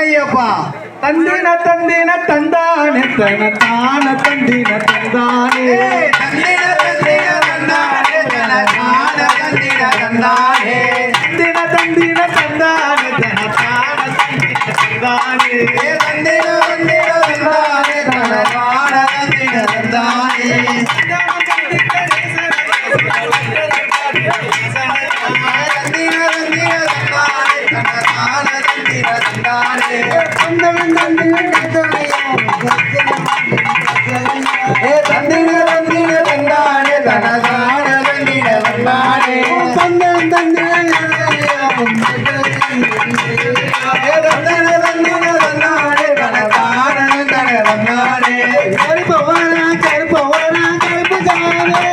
சரணையப்பா தந்தின தந்தின தந்தானே தன தான தந்தின தந்தானே. தந்தின தந்தின தந்தானே தனதான தந்தின தந்தானே. தந்தின தந்தின தந்தானே தன தான தந்தின தந்தானே. ஏ தந்தின தந்தின தந்தானே தனதான தந்தின தந்தானே. தந்தின தந்தின தந்தானே கருப்பவனா கருப்பவனா கருப்பு தானே